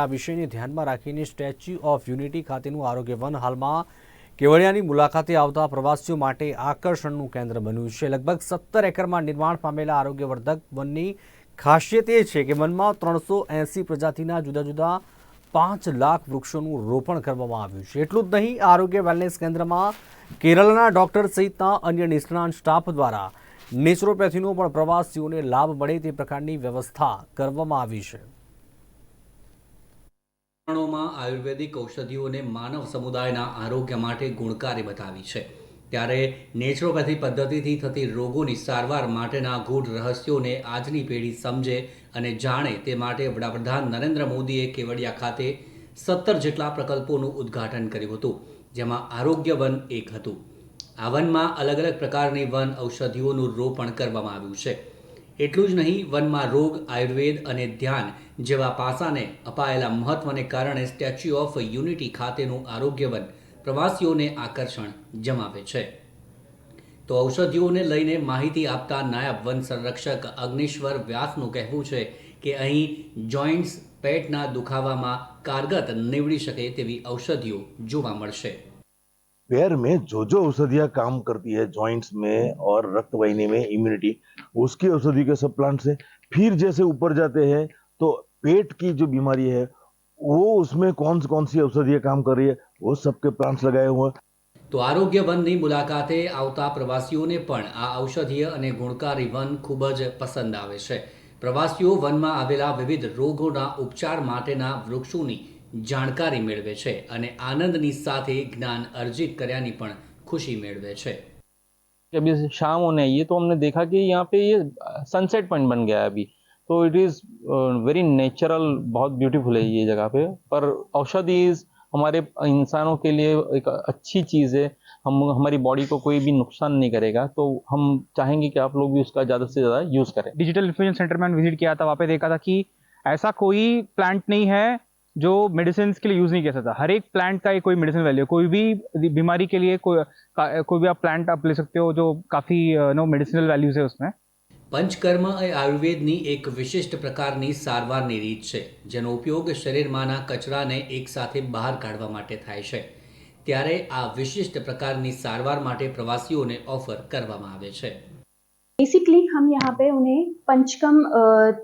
આ વિષયને ધ્યાનમાં રાખીને સ્ટેચ્યુ ઓફ યુનિટી ખાતેનું આરોગ્ય વન હાલમાં કેવડિયાની મુલાકાતે આવતા પ્રવાસીઓ માટે આકર્ષણનું કેન્દ્ર બન્યું છે. લગભગ સત્તર એકરમાં નિર્માણ પામેલા આરોગ્યવર્ધક વનની ખાસિયત એ છે કે વનમાં ત્રણસો એંસી પ્રજાતિના જુદા જુદા પાંચ લાખ વૃક્ષોનું રોપણ કરવામાં આવ્યું છે. એટલું જ નહીં, આરોગ્ય વેલનેસ કેન્દ્રમાં કેરળના ડોક્ટર સહિતના અન્ય નિષ્ણાંત સ્ટાફ દ્વારા નેચરોપેથીનો પણ પ્રવાસીઓને લાભ મળે તે પ્રકારની વ્યવસ્થા કરવામાં આવી છે. પ્રમાણોમાં આયુર્વેદિક ઔષધિઓને માનવ સમુદાયના આરોગ્ય માટે ગુણકારી બતાવી છે. ત્યારે નેચરોપેથી પદ્ધતિથી થતી રોગોની સારવાર માટેના ગૂઢ રહસ્યોને આજની પેઢી સમજે અને જાણે તે માટે વડાપ્રધાન નરેન્દ્ર મોદીએ કેવડિયા ખાતે સત્તર જેટલા પ્રકલ્પોનું ઉદ્ઘાટન કર્યું હતું, જેમાં આરોગ્ય વન એક હતું. આ વનમાં અલગ અલગ પ્રકારની વન ઔષધિઓનું રોપણ કરવામાં આવ્યું છે. એટલું જ નહીં, વનમાં રોગ, આયુર્વેદ અને ધ્યાન જેવા પાસાને અપાયેલા મહત્વને કારણે સ્ટેચ્યુ ઓફ યુનિટી ખાતેનું આરોગ્ય વન પ્રવાસીઓને આકર્ષણ જમાવે છે તો ઔષધિઓને લઈને માહિતી આપતા નાયબ વન સંરક્ષક અગ્નિશ્વર વ્યાસનું કહેવું છે કે અહીં જોઈન્ટ્સ પેટના દુખાવામાં કારગત નીવડી શકે તેવી ઔષધિઓ જોવા મળશે पैर में जो जो औषधियाँ काम करती है जॉइंट्स में और रक्त वाहिनी में इम्यूनिटी उसकी औषधि के सब प्लांट्स है फिर जैसे ऊपर जाते हैं तो पेट की जो बीमारी है वो उसमें कौन कौन सी औषधियाँ काम कर रही है वो सबके प्लांट्स लगाए हुए हैं તો આરોગ્ય વનની મુલાકાતે આવતા પ્રવાસીઓને પણ આ ઔષધીય અને ગુણકારી વન ખૂબ જ પસંદ આવે છે પ્રવાસીઓ વનમાં આવેલા વિવિધ રોગોના ઉપચાર માટેના વૃક્ષોની જાણકારી મેળવે છે અને આનંદની સાથે જ્ઞાન અર્જિત કર્યાની પણ ખુશી મેળવે છે कि अभी शाम होने आई है तो हमने देखा कि यहाँ पे ये सनसेट पॉइंट बन गया है अभी तो इट इज़ वेरी नेचुरल बहुत ब्यूटीफुल है ये जगह पे। पर औषधि हमारे इंसानों के लिए एक अच्छी चीज़ है। हम, हमारी बॉडी को कोई भी नुकसान नहीं करेगा। तो हम चाहेंगे कि आप लोग भी उसका ज़्यादा से ज़्यादा यूज़ करें। डिजिटल इन्फ्यूजन सेंटर में विज़िट किया था, वहाँ पे देखा था कि ऐसा कोई प्लांट नहीं है जो मेडिसिन के लिए यूज़ नहीं किया सकता। हर एक प्लांट का कोई मेडिसिन वैल्यू कोई भी बीमारी के लिए कोई कोई भी आप प्लांट आप ले सकते हो जो काफ़ी नो मेडिसिनल वैल्यूज़ है उसमें। પંચકર્મ એ આયુર્વેદની એક વિશિષ્ટ પ્રકારની સારવારની રીત છે જેનો ઉપયોગ શરીરમાંના કચરાને એકસાથે બહાર કાઢવા માટે થાય છે ત્યારે આ વિશિષ્ટ પ્રકારની સારવાર માટે પ્રવાસીઓને ઓફર કરવામાં આવે છે बेसिकली हम यहाँ पे उन्हें पंचकम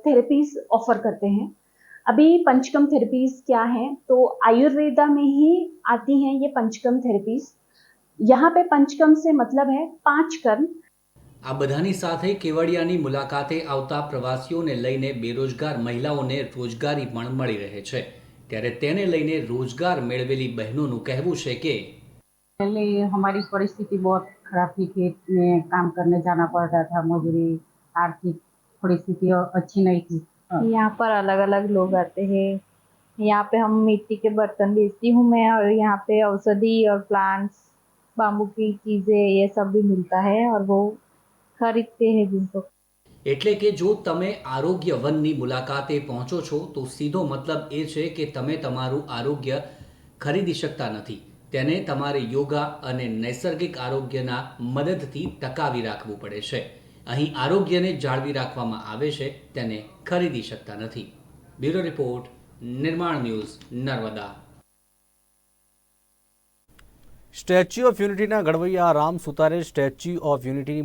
थेरेपीज ऑफर करते हैं अभी पंचकम थेरेपीज क्या हैं तो आयुर्वेदा में ही आती हैं ये पंचकम थेरेपीज यहाँ पे पंचकम से मतलब है पांच कर्म આ બધાની સાથે કેવડિયાની મુલાકાતે આવતા પ્રવાસીઓને લઈને બેરોજગાર મહિલાઓને રોજગારી પણ મળી રહે છે ત્યારે તેને લઈને રોજગાર મેળવેલી બહેનોનું કહેવું છે કે पहले हमारी परिस्थिति बहुत खराब थी खेत में काम करने जाना पड़ता था मजदूरी आर्थिक थोड़ी स्थिति अच्छी नहीं थी हाँ। यहाँ पर अलग अलग लोग आते हैं यहाँ पे हम मिट्टी के बर्तन बेचती हूँ मैं और यहाँ पे औषधि और प्लांट्स बाम्बू की चीज़ें ये सब भी मिलता है और वो खरीदते हैं जिनको એટલે કે જો તમે આરોગ્ય વનની મુલાકાતે પહોંચો છો તો સીધો મતલબ એ છે કે તમે તમારું આરોગ્ય ખરીદી શકતા નથી તેને તમારે યોગા અને નૈસર્ગિક આરોગ્યના મદદથી ટકાવી રાખવું પડે છે અહીં આરોગ્યને જાળવી રાખવામાં આવે છે તેને ખરીદી શકતા નથી bureau report Nirman news Narmada statue of યુનિટીના ઘડવૈયા રામ સુતારે સ્ટેચ્યુ ઓફ યુનિટીની